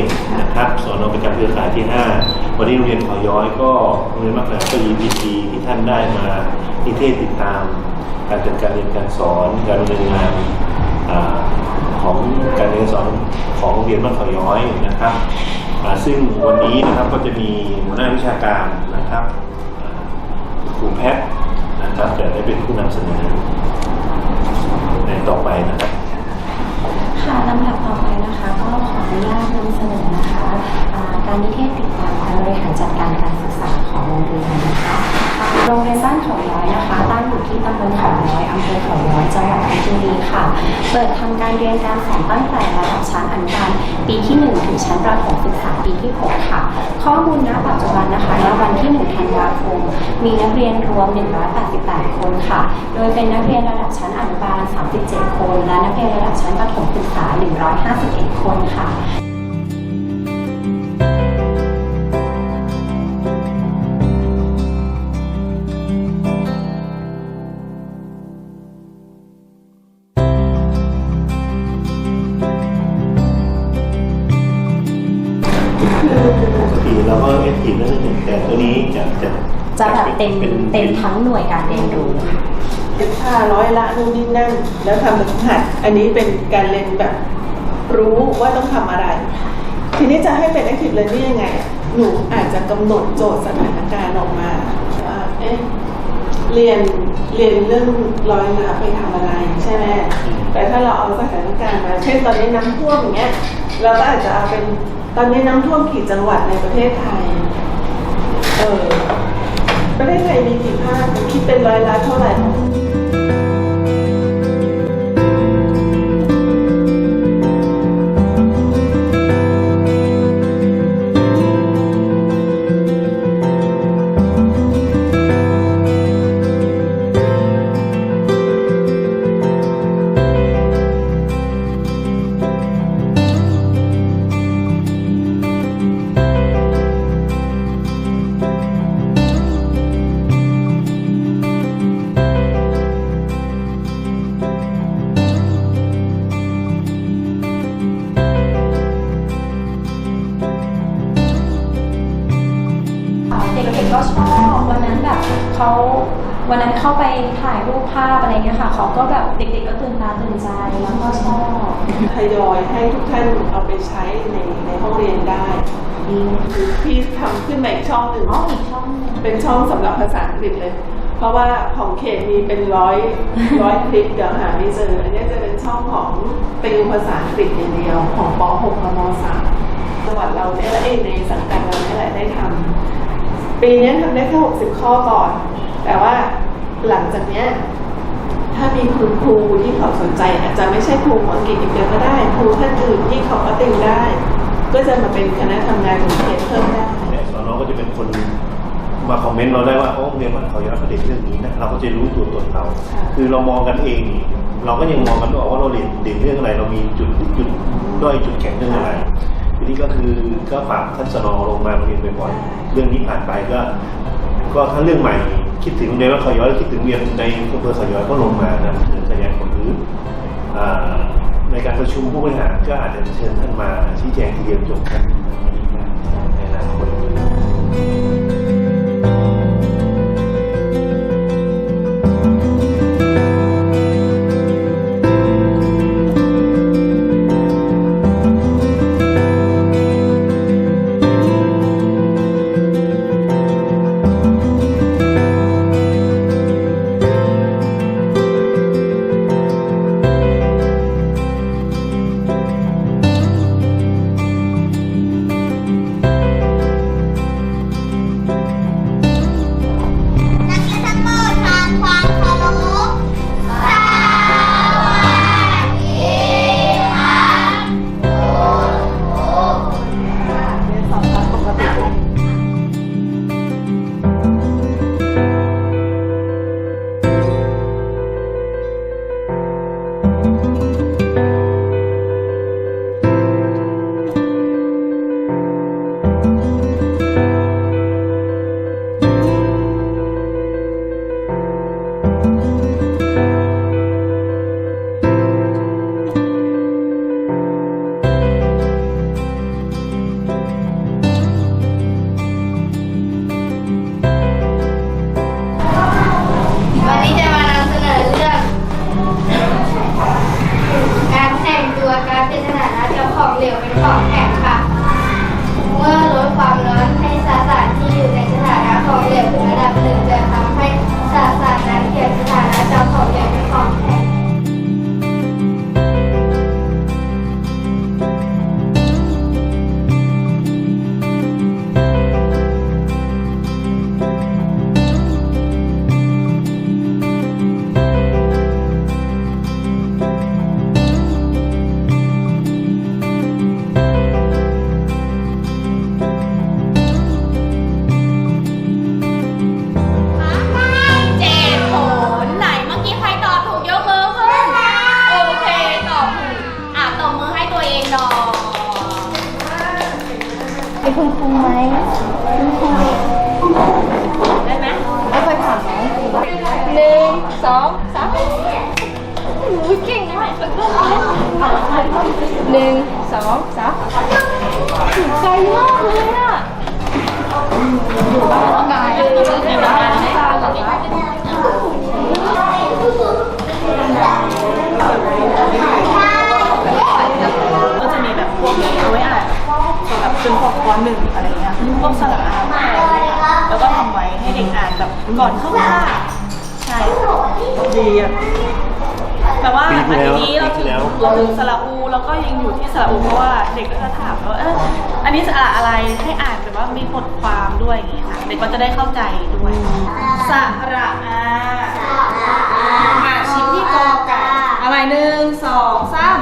อนประจำเครือข่ายที่ 5 วันนี้โรงเรียนขาย้อยก็โรงเรียนมักหนาก็ยินดีที่ท่านได้มานิเทศติดตาม การจัดการเรียนการสอนการดำเนินงานของการเรียนการสอนของโรงเรียนบ้านขาย้อยนะครับซึ่งวันนี้นะครับก็จะมีหัวหน้าวิชาการนะครับครูแพทย์นะครับจะได้เป็นผู้นำเสนอในต่อไปนะครับ ค่ะลำดับต่อไปนะคะก็ขออนุญาตนำเสนอนะคะอ่าการนิเทศติดตามการบริหารจัดการการศึกษาของโรงเรียนนะคะโรงเรียน อำเภอเขาย้อยจังหวัดเพชรบุรีค่ะ เปิดทำการเรียนการสอนตั้งแต่ระดับชั้นอนุบาลปีที่ 1 ถึงชั้นประถมศึกษาปีที่ 6 ค่ะ ข้อมูลณปัจจุบันนะคะณวันที่ 1 ธันวาคม มีนักเรียนรวม 188 คนค่ะ โดยเป็นนักเรียนระดับชั้นอนุบาล 37 คน และนักเรียนระดับชั้นประถมศึกษา 151 คนค่ะ จะจะแบบเต็มเต็มทั้งหน่วยการเรียนรู้ค่ะเป็นท่าร้อยละนู่นนี่นั่น แล้วทำแบบหัดอันนี้เป็นการเรียนแบบรู้ว่าต้องทำอะไร ทีนี้จะให้เป็น active learning ยังไง หนูอาจจะกำหนดโจทย์สถานการณ์ออกมาว่าเอ๊ะเรียนเรียนเรื่องร้อยละไปทำอะไรใช่ไหมแต่ถ้าเราเอาสถานการณ์มา เช่นตอนนี้น้ำท่วมอย่างเงี้ยเราก็อาจจะเอาเป็นตอนนี้น้ำท่วมกี่จังหวัดในประเทศไทย ออประเทศไทยมีกี่ภาคคิดเป็นร้อยละเท่าไหร่ ภาพอะไรเงี้ยค่ะเขาก็แบบเด็กๆก็ตื่นตาตื่นใจแล้วก็ชอบทยอยให้ทุกท่านเอาไปใช้ในในห้องเรียนได้ดีคือพี่ทำขึ้นมาอีกช่องหนึ่งอ๋ออีกช่องหนึ่งเป็นช่องสำหรับภาษาอังกฤษเลย เพราะว่าของเขตมีเป็นร้อยร้อยคลิปเดี๋ยวหาไม่เจออันนี้จะเป็นช่องของติวภาษาอังกฤษอย่างเดียว ของป .6 กับม .3 จังหวัดเราเนี่ยแหละเอ้ยในสังกัดเราเนี่ยแหละได้ทำปีนี้ทำได้แค่60 ข้อก่อน แต่ว่า หลังจากเนี้ยถ้ามีคุณครูที่เขาสนใจ อาจจะไม่ใช่ครูของอังกฤษอย่างเดียวก็ได้ ครูท่านอื่นที่เขาก็ติวได้ ก็จะมาเป็นคณะทำงานของเขตเพิ่มได้เนี่ยสอนอก็จะเป็นคนมาคอมเมนต์เราได้ว่าโอ้โรงเรียนมันเขาย้อนประเด็นเรื่องนี้นะเราก็จะรู้ตัวตนเราค่ะคือเรามองกันเอง เราก็ยังมองกันไม่ออกว่าเราเรียนเด่นเรื่องอะไร เรามีจุดจุดด้อยจุดแข็งเรื่องอะไรทีนี้ก็คือก็ฝากท่านสนอลงมาโรงเรียนบ่อยๆเรื่องนี้ผ่านไปก็ ก็ถ้าเรื่องใหม่ คิดถึงโรงเรียนว่าขอย้อยคิดถึงเวียนในอำเภอขย้อยก็ลงมานะเชิญขยายผลหรือในการประชุมผู้บริหารก็อาจจะเชิญท่านมาชี้แจงทีเดียวจบกับ คุณครูไหมคุฟูได้ไหมไม่ค่อยผ่านไหมหนึ่งสองสามอุ้เก่งนะหนึ่งสองสามไกลมากเลยอะอยู่บ้านกายอยู่บ้านตาหลับก็จะมีแบบพวกเอาไว้ จนปกปหนึ่งอะไรเงี้ยพวกสลับอ่านแล้วก็ทำไว้ให้เด็กอ่านแบบก่อนเข้าว่าใช่ดีอะแต่ว่าอันนี้เราถึงเราถึงสระอูแล้วก็ยังอยู่ที่สระอูเพราะว่าเด็กก็จะถามว่าเอออันนี้สระอะไรให้อ่านแบบว่ามีบทความด้วยอย่างเงี้ยค่ะเด็กก็จะได้เข้าใจด้วยสระอาสระอาอาชิมที่กอไก่อะไรหนึ่งสองสาม